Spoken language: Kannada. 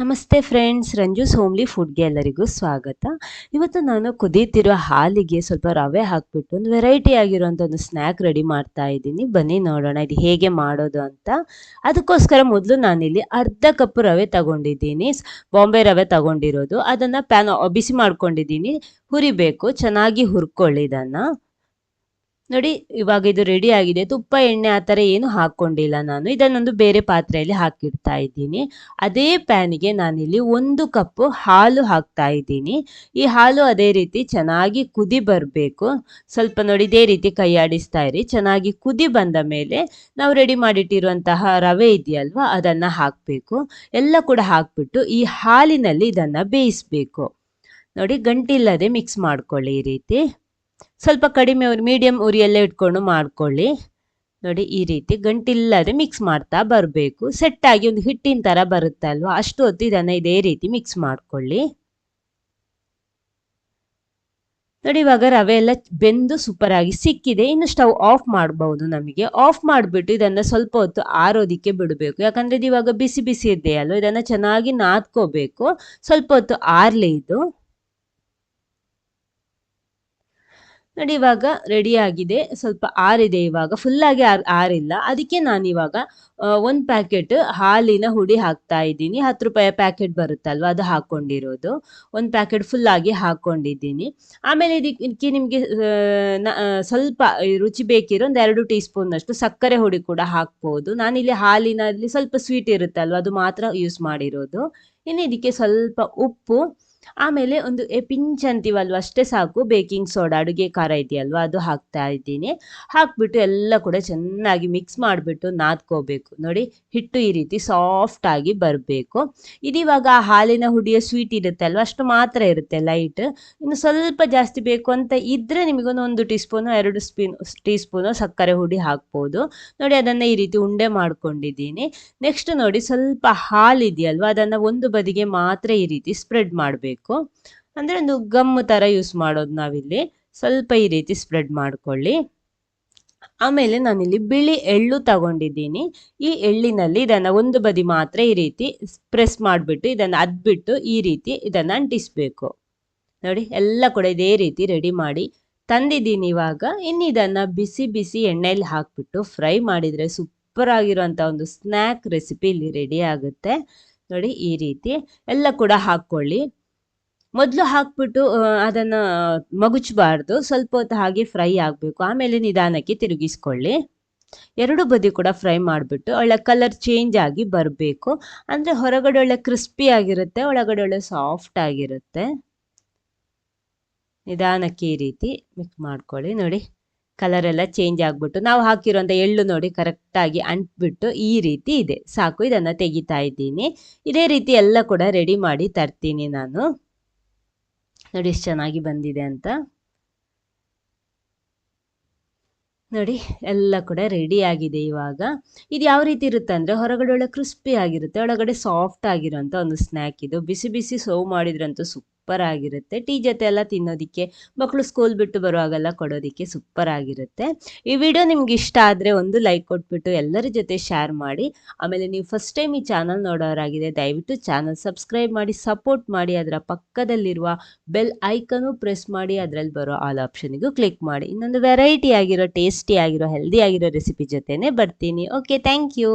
ನಮಸ್ತೆ ಫ್ರೆಂಡ್ಸ್ ರಂಜೂಸ್ ಹೋಮ್ಲಿ ಫುಡ್ಗೆ ಎಲ್ಲರಿಗೂ ಸ್ವಾಗತ. ಇವತ್ತು ನಾನು ಕುದೀತಿರೋ ಹಾಲಿಗೆ ಸ್ವಲ್ಪ ರವೆ ಹಾಕ್ಬಿಟ್ಟು ಒಂದು ವೆರೈಟಿ ಆಗಿರುವಂಥ ಒಂದು ಸ್ನ್ಯಾಕ್ ರೆಡಿ ಮಾಡ್ತಾ ಇದ್ದೀನಿ. ಬನ್ನಿ ನೋಡೋಣ ಇದು ಹೇಗೆ ಮಾಡೋದು ಅಂತ. ಅದಕ್ಕೋಸ್ಕರ ಮೊದಲು ನಾನಿಲ್ಲಿ ಅರ್ಧ ಕಪ್ ರವೆ ತಗೊಂಡಿದ್ದೀನಿ. ಬಾಂಬೆ ರವೆ ತಗೊಂಡಿರೋದು. ಅದನ್ನು ಪ್ಯಾನ್ ಬಿಸಿ ಮಾಡ್ಕೊಂಡಿದ್ದೀನಿ. ಹುರಿಬೇಕು. ಚೆನ್ನಾಗಿ ಹುರ್ಕೊಳ್ಳಿ ಇದನ್ನು. ನೋಡಿ, ಇವಾಗ ಇದು ರೆಡಿ ಆಗಿದೆ. ತುಪ್ಪ, ಎಣ್ಣೆ ಆ ಥರ ಏನು ಹಾಕ್ಕೊಂಡಿಲ್ಲ ನಾನು. ಇದನ್ನೊಂದು ಬೇರೆ ಪಾತ್ರೆಯಲ್ಲಿ ಹಾಕಿಡ್ತಾ ಇದ್ದೀನಿ. ಅದೇ ಪ್ಯಾನಿಗೆ ನಾನಿಲ್ಲಿ ಒಂದು ಕಪ್ಪು ಹಾಲು ಹಾಕ್ತಾ ಇದ್ದೀನಿ. ಈ ಹಾಲು ಅದೇ ರೀತಿ ಚೆನ್ನಾಗಿ ಕುದಿ ಬರಬೇಕು. ಸ್ವಲ್ಪ ನೋಡಿ, ಇದೇ ರೀತಿ ಕೈಯಾಡಿಸ್ತಾ ಇರಿ. ಚೆನ್ನಾಗಿ ಕುದಿ ಬಂದ ಮೇಲೆ ನಾವು ರೆಡಿ ಮಾಡಿಟ್ಟಿರುವಂತಹ ರವೆ ಇದೆಯಲ್ವಾ, ಅದನ್ನು ಹಾಕಬೇಕು. ಎಲ್ಲ ಕೂಡ ಹಾಕ್ಬಿಟ್ಟು ಈ ಹಾಲಿನಲ್ಲಿ ಇದನ್ನು ಬೇಯಿಸಬೇಕು. ನೋಡಿ, ಗಂಟಿಲ್ಲದೆ ಮಿಕ್ಸ್ ಮಾಡ್ಕೊಳ್ಳಿ ಈ ರೀತಿ. ಸ್ವಲ್ಪ ಕಡಿಮೆ ಉರಿ ಮೀಡಿಯಂ ಉರಿಯಲ್ಲೇ ಇಟ್ಕೊಂಡು ಮಾಡ್ಕೊಳ್ಳಿ. ನೋಡಿ, ಈ ರೀತಿ ಗಂಟಿಲ್ಲದೆ ಮಿಕ್ಸ್ ಮಾಡ್ತಾ ಬರಬೇಕು. ಸೆಟ್ ಆಗಿ ಒಂದು ಹಿಟ್ಟಿನ ಥರ ಬರುತ್ತಲ್ವಾ? ಅಷ್ಟು ಹೊತ್ತು ಇದನ್ನು ಇದೇ ರೀತಿ ಮಿಕ್ಸ್ ಮಾಡ್ಕೊಳ್ಳಿ. ನೋಡಿ, ಇವಾಗ ರವೆ ಎಲ್ಲ ಬೆಂದು ಸೂಪರ್ ಆಗಿ ಸಿಕ್ಕಿದೆ. ಇನ್ನು ಸ್ಟವ್ ಆಫ್ ಮಾಡಬಹುದು ನಮಗೆ. ಆಫ್ ಮಾಡಿಬಿಟ್ಟು ಇದನ್ನು ಸ್ವಲ್ಪ ಹೊತ್ತು ಆರೋದಿಕ್ಕೆ ಬಿಡಬೇಕು. ಯಾಕಂದ್ರೆ ಇದು ಇವಾಗ ಬಿಸಿ ಬಿಸಿ ಇದೆಯಲ್ವ? ಇದನ್ನು ಚೆನ್ನಾಗಿ ನಾದ್ಕೋಬೇಕು. ಸ್ವಲ್ಪ ಹೊತ್ತು ಆರ್ಲಿ ಇದು. ನೋಡಿ ಇವಾಗ ರೆಡಿ ಆಗಿದೆ. ಸ್ವಲ್ಪ ಆರಿದೆ ಇವಾಗ. ಫುಲ್ಲಾಗಿ ಆರ್, ಆರಿಲ್ಲ. ಅದಕ್ಕೆ ನಾನು ಇವಾಗ ಒಂದು ಪ್ಯಾಕೆಟ್ ಹಾಲಿನ ಹುಡಿ ಹಾಕ್ತಾ ಇದ್ದೀನಿ. ಹತ್ತು ರೂಪಾಯಿ ಪ್ಯಾಕೆಟ್ ಬರುತ್ತಲ್ವ? ಅದು ಹಾಕ್ಕೊಂಡಿರೋದು ಒಂದು ಪ್ಯಾಕೆಟ್ ಫುಲ್ಲಾಗಿ ಹಾಕ್ಕೊಂಡಿದ್ದೀನಿ ಆಮೇಲೆ ಇದಕ್ಕೆ ನಿಮಗೆ ಸ್ವಲ್ಪ ರುಚಿ ಬೇಕಿರೋ ಒಂದು ಎರಡು ಟೀ ಸ್ಪೂನ್ನಷ್ಟು ಸಕ್ಕರೆ ಹುಡಿ ಕೂಡ ಹಾಕ್ಬೋದು. ನಾನಿಲ್ಲಿ ಹಾಲಿನಲ್ಲಿ ಸ್ವಲ್ಪ ಸ್ವೀಟ್ ಇರುತ್ತಲ್ವ? ಅದು ಮಾತ್ರ ಯೂಸ್ ಮಾಡಿರೋದು. ಇನ್ನು ಇದಕ್ಕೆ ಸ್ವಲ್ಪ ಉಪ್ಪು ಆಮೇಲೆ ಒಂದು ಪಿಂಚ್ ಅಂತೀವಲ್ವ ಅಷ್ಟೇ ಸಾಕು. ಬೇಕಿಂಗ್ ಸೋಡಾ, ಅಡುಗೆ ಖಾರ ಇದೆಯಲ್ವ, ಅದು ಹಾಕ್ತಾ ಇದ್ದೀನಿ. ಹಾಕ್ಬಿಟ್ಟು ಎಲ್ಲ ಕೂಡ ಚೆನ್ನಾಗಿ ಮಿಕ್ಸ್ ಮಾಡಿಬಿಟ್ಟು ನಾದ್ಕೋಬೇಕು. ನೋಡಿ, ಹಿಟ್ಟು ಈ ರೀತಿ ಸಾಫ್ಟ್ ಆಗಿ ಬರಬೇಕು. ಇದಿವಾಗ ಆ ಹಾಲಿನ ಹುಡಿಯ ಸ್ವೀಟ್ ಅಲ್ವಾ? ಅಷ್ಟು ಮಾತ್ರ ಇರುತ್ತೆ ಲೈಟ್. ಇನ್ನು ಸ್ವಲ್ಪ ಜಾಸ್ತಿ ಬೇಕು ಅಂತ ಇದ್ದರೆ ನಿಮಗೊಂದು ಒಂದು ಟೀ ಸ್ಪೂನು ಎರಡು ಸ್ಪೀನ್ ಟೀ ಸ್ಪೂನು ಸಕ್ಕರೆ ಹುಡಿ ಹಾಕ್ಬೋದು. ನೋಡಿ, ಅದನ್ನು ಈ ರೀತಿ ಉಂಡೆ ಮಾಡ್ಕೊಂಡಿದ್ದೀನಿ. ನೆಕ್ಸ್ಟ್ ನೋಡಿ, ಸ್ವಲ್ಪ ಹಾಲು ಇದೆಯಲ್ವ ಅದನ್ನು ಒಂದು ಬದಿಗೆ ಮಾತ್ರ ಈ ರೀತಿ ಸ್ಪ್ರೆಡ್ ಮಾಡಬೇಕು. ಅಂದರೆ ಒಂದು ಗಮ್ ಥರ ಯೂಸ್ ಮಾಡೋದು ನಾವಿಲ್ಲಿ. ಸ್ವಲ್ಪ ಈ ರೀತಿ ಸ್ಪ್ರೆಡ್ ಮಾಡ್ಕೊಳ್ಳಿ. ಆಮೇಲೆ ನಾನಿಲ್ಲಿ ಬಿಳಿ ಎಳ್ಳು ತಗೊಂಡಿದ್ದೀನಿ. ಈ ಎಳ್ಳಿನಲ್ಲಿ ಇದನ್ನು ಒಂದು ಬದಿ ಮಾತ್ರ ಈ ರೀತಿ ಪ್ರೆಸ್ ಮಾಡಿಬಿಟ್ಟು ಇದನ್ನು ಅದ್ಬಿಟ್ಟು ಈ ರೀತಿ ಇದನ್ನು ಅಂಟಿಸ್ಬೇಕು. ನೋಡಿ, ಎಲ್ಲ ಕೂಡ ಇದೇ ರೀತಿ ರೆಡಿ ಮಾಡಿ. ತಂದಿದ್ದೀನಿ ಇವಾಗ. ಇನ್ನು ಇದನ್ನು ಬಿಸಿ ಬಿಸಿ ಎಣ್ಣೆಯಲ್ಲಿ ಹಾಕ್ಬಿಟ್ಟು ಫ್ರೈ ಮಾಡಿದರೆ ಸೂಪರ್ ಆಗಿರುವಂಥ ಒಂದು ಸ್ನ್ಯಾಕ್ ರೆಸಿಪಿ ಇಲ್ಲಿ ರೆಡಿ ಆಗುತ್ತೆ. ನೋಡಿ, ಈ ರೀತಿ ಎಲ್ಲ ಕೂಡ ಹಾಕ್ಕೊಳ್ಳಿ. ಮೊದಲು ಹಾಕ್ಬಿಟ್ಟು ಅದನ್ನ ಮಗುಚಬಾರ್ದು. ಸ್ವಲ್ಪ ಹೊತ್ತು ಹಾಗೆ ಫ್ರೈ ಆಗಬೇಕು. ಆಮೇಲೆ ನಿಧಾನಕ್ಕೆ ತಿರುಗಿಸ್ಕೊಳ್ಳಿ. ಎರಡು ಬದಿ ಕೂಡ ಫ್ರೈ ಮಾಡಿಬಿಟ್ಟು, ಒಳ್ಳೆ ಕಲರ್ ಚೇಂಜ್ ಆಗಿ ಬರಬೇಕು. ಅಂದರೆ ಹೊರಗಡೆ ಒಳ್ಳೆ ಕ್ರಿಸ್ಪಿ ಆಗಿರುತ್ತೆ, ಒಳಗಡೆ ಒಳ್ಳೆ ಸಾಫ್ಟ್ ಆಗಿರುತ್ತೆ. ನಿಧಾನಕ್ಕೆ ಈ ರೀತಿ ಮಿಕ್ಸ್ ಮಾಡ್ಕೊಳ್ಳಿ. ನೋಡಿ, ಕಲರ್ ಎಲ್ಲ ಚೇಂಜ್ ಆಗಿಬಿಟ್ಟು, ನಾವು ಹಾಕಿರೋಂಥ ಎಳ್ಳು ನೋಡಿ ಕರೆಕ್ಟಾಗಿ ಅಂಟ್ಬಿಟ್ಟು ಈ ರೀತಿ ಇದೆ. ಸಾಕು, ಇದನ್ನು ತೆಗಿತಾ ಇದ್ದೀನಿ. ಇದೇ ರೀತಿ ಎಲ್ಲ ಕೂಡ ರೆಡಿ ಮಾಡಿ ತರ್ತೀನಿ ನಾನು. ನೋಡಿ ಎಷ್ಟು ಚೆನ್ನಾಗಿ ಬಂದಿದೆ ಅಂತ. ನೋಡಿ, ಎಲ್ಲ ಕೂಡ ರೆಡಿ ಆಗಿದೆ ಇವಾಗ. ಇದು ಯಾವ ರೀತಿ ಇರುತ್ತೆ ಅಂದರೆ ಹೊರಗಡೆ ಒಳ್ಳೆ ಕ್ರಿಸ್ಪಿ ಆಗಿರುತ್ತೆ, ಒಳಗಡೆ ಸಾಫ್ಟ್ ಆಗಿರೋಂಥ ಒಂದು ಸ್ನ್ಯಾಕ್ ಇದು. ಬಿಸಿ ಬಿಸಿ ಸರ್ವ್ ಮಾಡಿದ್ರಂತೂ ಸೂಪರ್ ಆಗಿರುತ್ತೆ. ಟೀ ಜೊತೆ ಎಲ್ಲ ತಿನ್ನೋದಿಕ್ಕೆ ಮಕ್ಕಳು ಸ್ಕೂಲ್ ಬಿಟ್ಟು ಬರುವಾಗೆಲ್ಲ ಕೊಡೋದಕ್ಕೆ ಸೂಪರ್ ಆಗಿರುತ್ತೆ. ಈ ವಿಡಿಯೋ ನಿಮ್ಗೆ ಇಷ್ಟ ಆದರೆ ಒಂದು ಲೈಕ್ ಕೊಟ್ಬಿಟ್ಟು ಎಲ್ಲರ ಜೊತೆ ಶೇರ್ ಮಾಡಿ. ಆಮೇಲೆ ನೀವು ಫಸ್ಟ್ ಟೈಮ್ ಈ ಚಾನಲ್ ನೋಡೋರಾಗಿದೆ, ದಯವಿಟ್ಟು ಚಾನಲ್ ಸಬ್ಸ್ಕ್ರೈಬ್ ಮಾಡಿ ಸಪೋರ್ಟ್ ಮಾಡಿ. ಅದರ ಪಕ್ಕದಲ್ಲಿರುವ ಬೆಲ್ ಐಕನು ಪ್ರೆಸ್ ಮಾಡಿ, ಅದರಲ್ಲಿ ಬರೋ ಆಲ್ ಆಪ್ಷನಿಗೂ ಕ್ಲಿಕ್ ಮಾಡಿ. ಇನ್ನೊಂದು ವೆರೈಟಿ ಆಗಿರೋ ಟೇಸ್ಟಿ ಆಗಿರೋ ಹೆಲ್ದಿ ಆಗಿರೋ ರೆಸಿಪಿ ಜೊತೆನೇ ಬರ್ತೀನಿ. Okay thank you